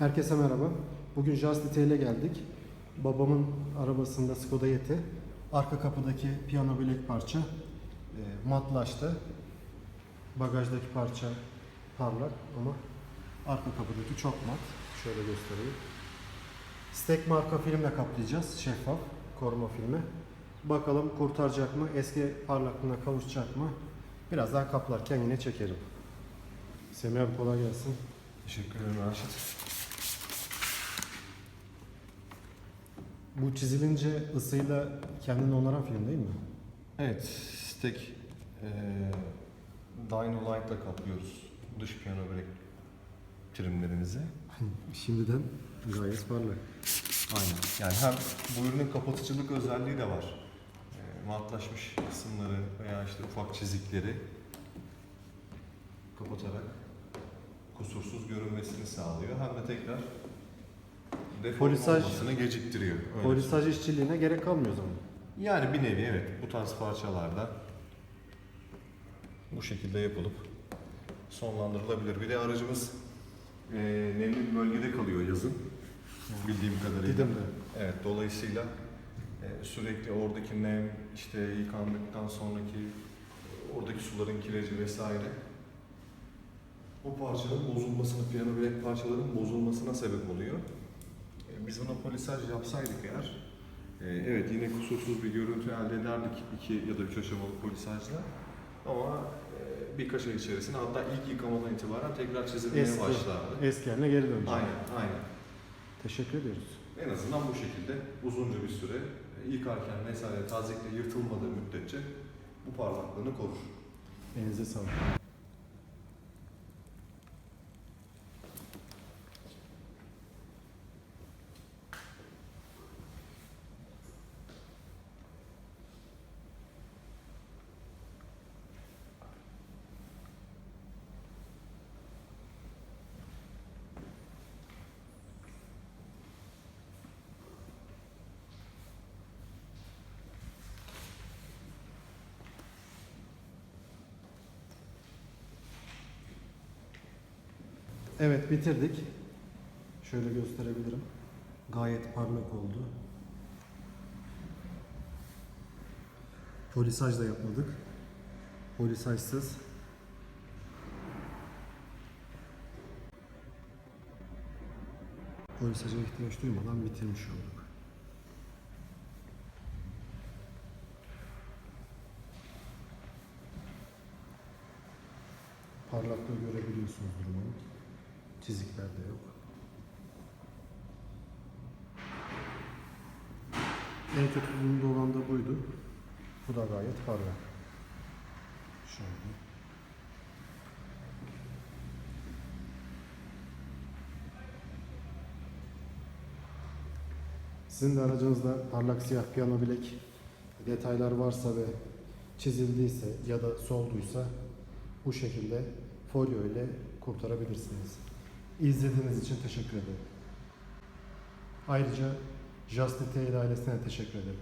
Herkese merhaba. Bugün Just Detail'e geldik. Babamın arabasında Skoda Yeti. Arka kapıdaki piyano bilek parça e, matlaştı. Bagajdaki parça parlak ama arka kapıdaki çok mat. Şöyle göstereyim. Stek marka filmle kaplayacağız. Şeffaf koruma filmi. Bakalım kurtaracak mı? Eski parlaklığına kavuşacak mı? Birazdan kaplarken yine çekerim. Semih abi kolay gelsin. Teşekkür ederim Raşit. Bu çizilince ısıyla kendini onaran film değil mi? Evet, stek eee Dino Light'la kaplıyoruz dış piyano bilek trimlerimizi. Şimdiden gayet parlak. Aynen. Yani hem bu ürünün kapatıcılık özelliği de var. Eee matlaşmış kısımları veya işte ufak çizikleri kapatarak kusursuz görünmesini sağlıyor. Hem de tekrar Polisaj- olmasını geciktiriyor. Öyle Polisaj işçiliğine gerek kalmıyor o zaman. Yani bir nevi evet bu tarz parçalarda bu şekilde yapılıp sonlandırılabilir. Bir de aracımız eee nemli bir bölgede kalıyor yazın bildiğim kadarıyla. Didim'de. Evet dolayısıyla eee, sürekli oradaki nem işte yıkandıktan sonraki oradaki suların kireci vesaire o parçanın bozulmasına, piyano bilek parçaların bozulmasına sebep oluyor. E, Biz buna polisaj yapsaydık eğer ee, evet yine kusursuz bir görüntü elde ederdik iki ya da üç aşamalı polisajla. Ama e, birkaç ay içerisinde hatta ilk yıkamadan itibaren tekrar çizilmeye Eski. başlardı. Eski haline geri dönecek. Aynen, aynen. Teşekkür ediyoruz. En azından bu şekilde uzunca bir süre e, yıkarken vesaire tazikle yırtılmadığı müddetçe bu parlaklığını korur. Elinize sağlık. Evet bitirdik. Şöyle gösterebilirim. Gayet parlak oldu. Polisaj da yapmadık. Polisajsız. Polisaja ihtiyaç duymadan bitirmiş olduk. Parlaklığı görebiliyorsunuz durumu. Çizikler de yok. En kötü durumda olan da buydu. Bu da gayet parlak. Şöyle. Sizin de aracınızda parlak siyah piyano bilek detaylar varsa ve çizildiyse ya da solduysa bu şekilde folyo ile kurtarabilirsiniz. İzlediğiniz için teşekkür ederim. Ayrıca Just Detail ailesine teşekkür ederim.